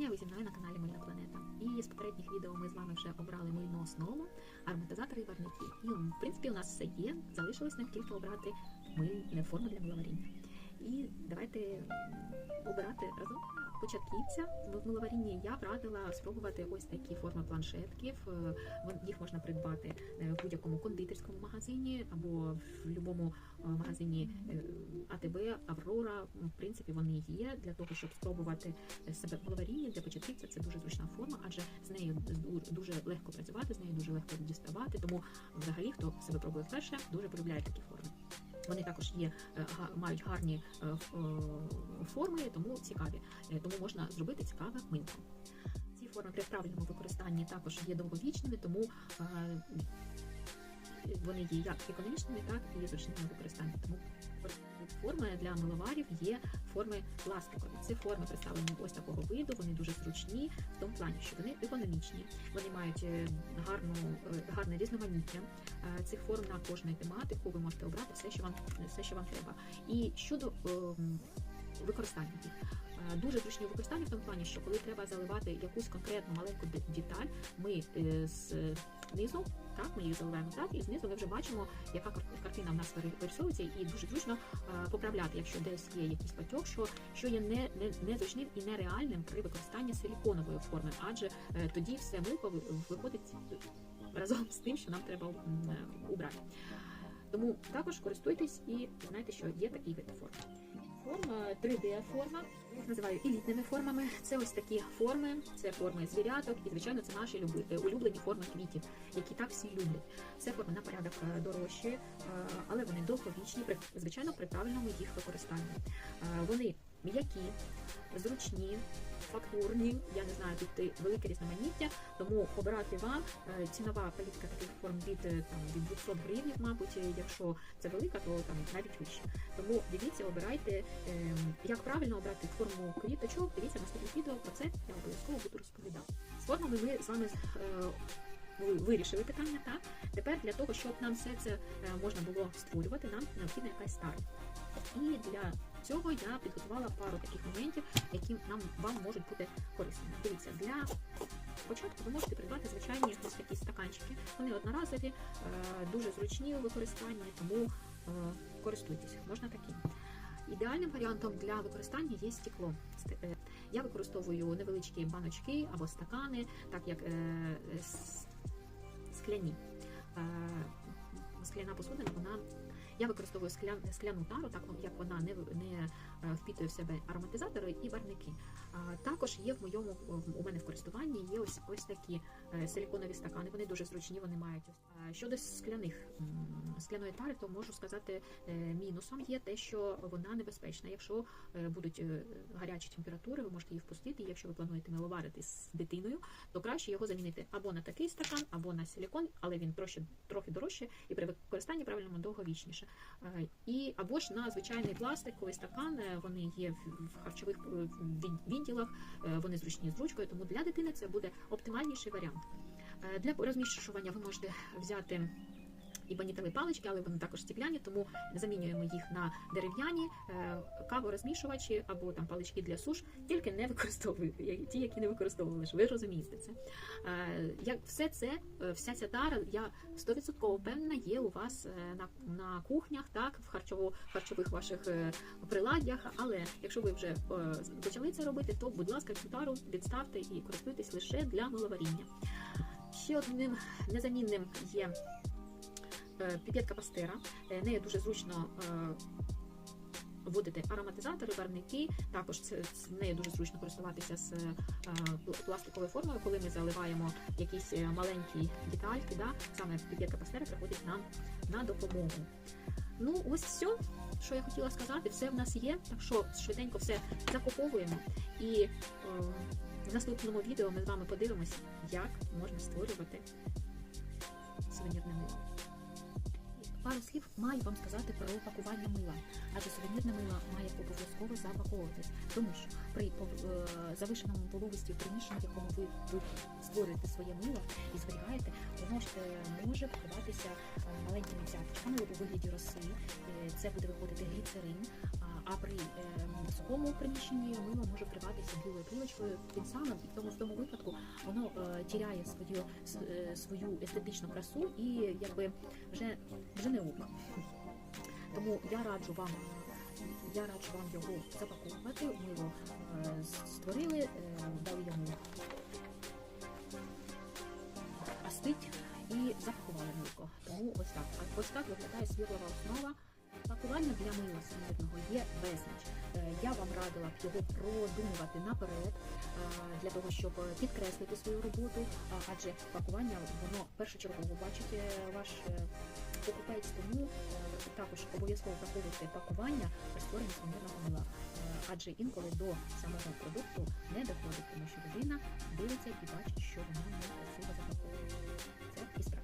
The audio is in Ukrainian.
вітання! Ви зі мною на каналі Мильна Планета. І з попередніх відео ми з вами вже обрали мильну основу, ароматизатори і варники. І в принципі у нас все є. Залишилось нам тільки обрати мильну форму для миловаріння. І давайте обирати разом початківця. В миловарінні я б радила спробувати ось такі форми планшетків. Е, Їх можна придбати е, в будь-якому кондитерському магазині або в будь-якому магазині е, АТБ, Аврора. В принципі, вони є для того, щоб спробувати себе в миловарінні для початківця. Це дуже адже з нею дуже легко працювати, з нею дуже легко діставати. Тому, взагалі, хто себе пробує вперше, дуже полюбляє такі форми. Вони також є е, мають гарні е, е, форми, тому цікаві. Тому можна зробити цікаве мило. Ці форми при правильному використанні також є довговічними, тому вони є як економічними, так і зручними в використанні. Тому форми для миловарів є форми пластикові. Ці форми представлені ось такого виду. Вони дуже зручні в тому плані, що вони економічні, вони мають е, гарну, е, гарне різноманіття е, цих форм на кожну тематику. Ви можете обрати все, що вам все, що вам треба. І щодо використання. Е, Дуже зручні в використанні в тому плані, що коли треба заливати якусь конкретну маленьку де- деталь, ми е, з низу, так, ми її заливаємо так, і знизу ми вже бачимо, яка картина в нас вири- вирисовується, і дуже зручно е, поправляти, якщо десь є якийсь патьок, що, що є не, не, незручним і нереальним при використанні силіконової форми, адже тоді все милко виходить разом з тим, що нам треба убрати. Тому також користуйтесь і знайте, що є такий вид форм. Форма 3D форма. Я їх називаю елітними формами. Це ось такі форми, це форми звіряток, і звичайно, це наші е, улюблені форми квітів, які так всі люблять. Це форми на порядок е, дорожчі, е, але вони довговічні, звичайно, при правильному їх використанні. Вони м'які, зручні, фактурні. Я не знаю, тут велике різноманіття, тому обирати вам Е, цінова палітка таких форм від е, там від 200 гривень, мабуть, е, якщо це велика, то там навіть вище. Тому дивіться, обирайте, ем, як правильно обрати форму квіточок. Дивіться наступне відео про це. Я обов'язково буду розповідати. З формами ми з вами ви- вирішили питання. Так тепер для того, щоб нам все це можна було створювати, нам необхідна якась стара. І для цього я підготувала пару таких моментів, які нам вам можуть бути корисними. Дивіться, для початку ви можете придбати звичайні ось такі стаканчики. Вони одноразові, е, дуже зручні у використанні, тому е, користуйтесь, можна такі. Ідеальним варіантом для використання є стекло. Е, Я використовую невеличкі баночки або стакани, так як скляні. Скляна посудина, вона я використовую склян, скляну тару, так як вона не, не е, впітує в себе ароматизатори і барвники. А, також є в моєму у мене в користуванні є ось ось такі е, силіконові стакани. Вони дуже зручні, вони мають щодо скляних скляної тари, то можу сказати, е, мінусом є те, що вона небезпечна. Якщо будуть гарячі температури, ви можете її впустити. Якщо ви плануєте миловарити з дитиною, то краще його замінити або на такий стакан, або на силікон, але він трохи, трохи дорожче і при використанні правильному довговічніше. Е, І або ж на звичайний пластиковий стакан. е, Вони є в харчових е, відділах, вони зручні з ручкою, тому для дитини це буде оптимальніший варіант. Для розміщування ви можете взяти. Ібанітові палички, але вони також стекляні, тому замінюємо їх на дерев'яні е, каворозмішувачі або там палички для суш, тільки не використовуйте ті, які не використовували. Ви розумієте це. Е, Як все це, е, вся ця тара, я 100% впевнена, є у вас на, на кухнях, так, в харчово, харчових ваших приладдях. Але якщо ви вже почали це робити, то будь ласка, цю тару відставте і користуйтесь лише для миловаріння. Ще одним незамінним є е, піпетка пастера. Е, Нею дуже зручно е, вводити ароматизатори, барвники. Також з нею дуже зручно користуватися з пластиковою формою, коли ми заливаємо якісь маленькі детальки. Да? Саме піпетка пастера приходить нам на допомогу. Ну, ось все, що я хотіла сказати, все в нас є. Так що швиденько все закуповуємо. І е, в наступному відео ми з вами подивимось, як можна створювати Пару слів маю вам сказати про пакування мила, адже сувенірне мило має обов'язково запаковувати, тому що при е, завишеному вологості приміщення, в якому ви, ви створюєте своє мило і зберігаєте, воно ж е, може вкриватися е, маленькими цяточками у вигляді роси. Це буде виходити гліцерин, а- при е, сухому приміщенні мило може вкриватися білою плівочкою. Тим самим і в тому в тому випадку воно е, тіряє свою е, свою естетичну красу і якби вже вже не ок. Тому я раджу вам. Я раджу вам його запаковувати. Ми його е, створили, е, дали йому остить і запакували милко. Тому ось так. Ось так виглядає світлова основа. Пакування для мила сумірного є безліч. Е, Я вам радила б його продумувати наперед е, для того, щоб підкреслити свою роботу, адже пакування воно першочергово бачить е, ваш покупець, тому також обов'язково враховуйте пакування при створенні сумірного мила. Адже інколи до самого продукту не доходить, тому що людина дивиться і бачить, що воно не красиво запаковане.